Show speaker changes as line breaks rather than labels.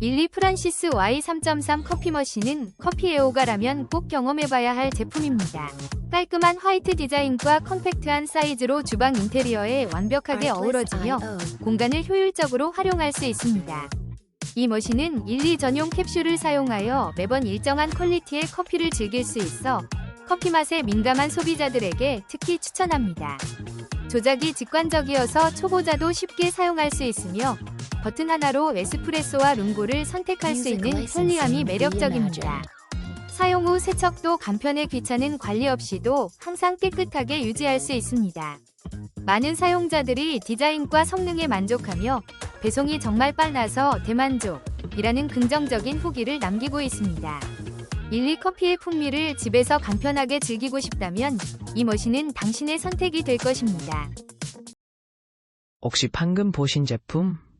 일리 프란시스 Y3.3 커피 머신은 커피 애호가라면 꼭 경험해봐야 할 제품입니다. 깔끔한 화이트 디자인과 컴팩트한 사이즈로 주방 인테리어에 완벽하게 어우러지며 공간을 효율적으로 활용할 수 있습니다. 이 머신은 일리 전용 캡슐을 사용하여 매번 일정한 퀄리티의 커피를 즐길 수 있어 커피 맛에 민감한 소비자들에게 특히 추천합니다. 조작이 직관적이어서 초보자도 쉽게 사용할 수 있으며 버튼 하나로 에스프레소와 룽고를 선택할 수 있는 편리함이 매력적입니다. 사용 후 세척도 간편해 귀찮은 관리 없이도 항상 깨끗하게 유지할 수 있습니다. 많은 사용자들이 디자인과 성능에 만족하며 배송이 정말 빨라서 대만족이라는 긍정적인 후기를 남기고 있습니다. 일리 커피의 풍미를 집에서 간편하게 즐기고 싶다면 이 머신은 당신의 선택이 될 것입니다.
혹시 방금 보신 제품